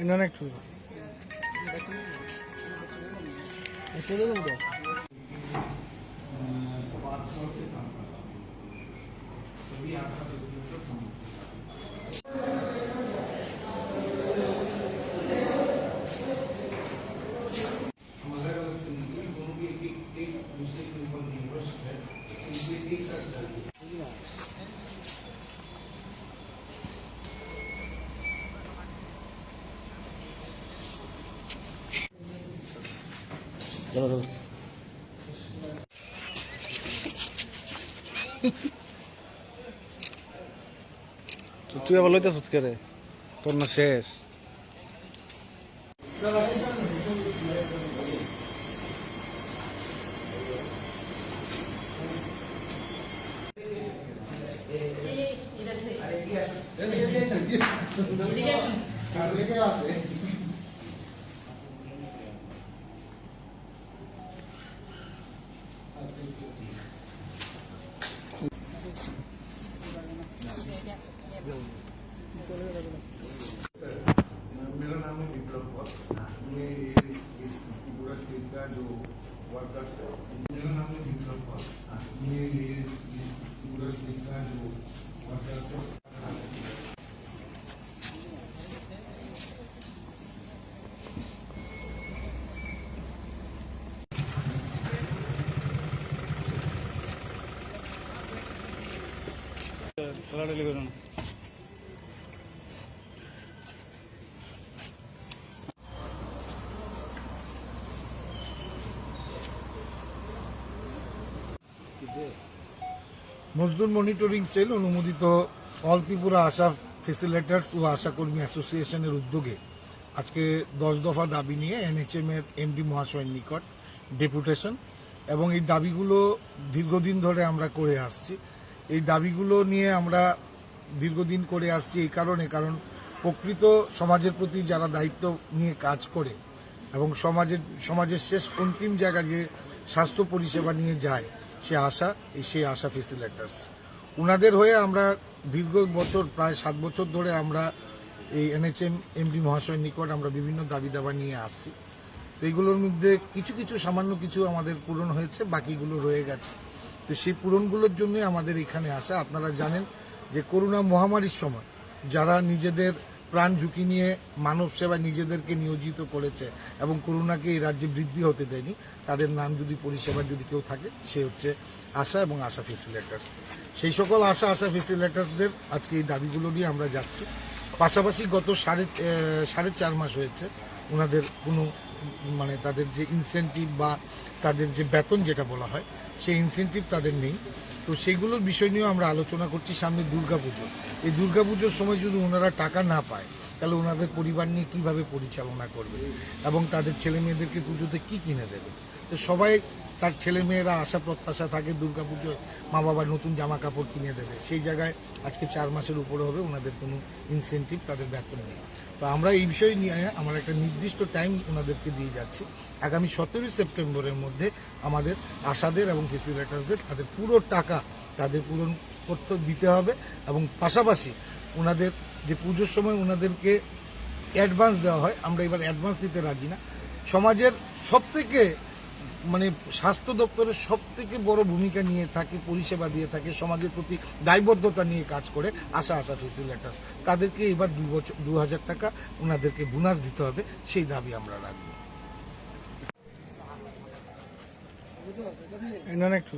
इन्होंने একটু पाँच सौ से कम का सभी आशा फैसिलिटी समूह তো তুই আবার লইতেছ কে রে তোর না শেষ सारे Kalau ada lagi orang. মজদুর মনিটরিং সেল অনুমোদিত অল ত্রিপুরা আশা ফেসিলেটার্স ও আশাকর্মী অ্যাসোসিয়েশনের উদ্যোগে আজকে দশ দফা দাবি নিয়ে এনএচএম এর এমডি মহাশয়ের নিকট ডেপুটেশন এবং এই দাবিগুলো দীর্ঘদিন ধরে আমরা করে আসছি। এই দাবিগুলো নিয়ে আমরা দীর্ঘদিন করে আসছি এই কারণে, কারণ প্রকৃত সমাজের প্রতি যারা দায়িত্ব নিয়ে কাজ করে এবং সমাজের সমাজের শেষ অন্তিম জায়গা যে স্বাস্থ্য পরিষেবা নিয়ে যায় সে আশা, এই সেই আশা ফেসিলেটার্স ওনাদের হয়ে আমরা দীর্ঘ বছর, প্রায় সাত বছর ধরে আমরা এই এনএচএম, এমডি মহাশয়ের নিকট আমরা বিভিন্ন দাবি দাবা নিয়ে আসছি। তো এইগুলোর মধ্যে কিছু কিছু, সামান্য কিছু আমাদের পূরণ হয়েছে, বাকিগুলো রয়ে গেছে। তো সেই পূরণগুলোর জন্যই আমাদের এখানে আসা। আপনারা জানেন যে করোনা মহামারীর সময় যারা নিজেদের প্রাণ ঝুঁকি নিয়ে মানব সেবায় নিজেদেরকে নিয়োজিত করেছে এবং করোনাকে এই রাজ্যে বৃদ্ধি হতে দেয়নি। তাদের নাম যদি পরিষেবা যদি কেউ থাকে, সে হচ্ছে আশা এবং আশা ফেসিলেটার্স সেই সকল আশা আশা ফেসিলেটার্সদের আজকে এই দাবিগুলো নিয়ে আমরা যাচ্ছি। পাশাপাশি গত সাড়ে সাড়ে চার মাস হয়েছে ওনাদের কোনো মানে তাদের যে ইনসেন্টিভ বা তাদের যে বেতন যেটা বলা হয় সেই ইনসেন্টিভ তাদের নেই। তো সেগুলোর বিষয় নিয়েও আমরা আলোচনা করছি সামনে দুর্গাপুজো। এই দুর্গাপুজোর সময় যদি ওনারা টাকা না পায়, তাহলে ওনাদের পরিবার নিয়ে কীভাবে পরিচালনা করবে? এবং তাদের ছেলে মেয়েদেরকে পুজোতে কি কিনে দেবে? তো সবাই তার ছেলে মেয়েরা আশা প্রত্যাশা থাকে দুর্গা দুর্গাপুজোয় মা বাবার নতুন জামা কাপড় কিনে দেবে। সেই জায়গায় আজকে চার মাসের উপরে হবে, ওনাদের কোনো ইনসেন্টিভ তাদের বেতন নেই। তো আমরা এই বিষয় নিয়ে আমরা একটা নির্দিষ্ট টাইম ওনাদেরকে দিয়ে যাচ্ছি। আগামী সতেরোই সেপ্টেম্বরের মধ্যে আমাদের আশাদের এবং ফেসিলেটার্সদের তাদের পুরো টাকা তাদের পূরণ করতে দিতে হবে এবং পাশাপাশি ওনাদের যে পুজোর সময় ওনাদেরকে অ্যাডভান্স দেওয়া হয়, আমরা এবার অ্যাডভান্স দিতে রাজি না। সমাজের সব থেকে মানে স্বাস্থ্য দপ্তরের সব থেকে বড় ভূমিকা নিয়ে থাকে পরিষেবা দিয়ে থাকে সমাজের প্রতি দায়বদ্ধতা নিয়ে কাজ করে আশা আশা ফেসিলেটার্স তাদেরকে এবার দু বছর দু হাজার টাকা ওনাদেরকে বোনাস দিতে হবে সেই দাবি আমরা রাখব। একটু।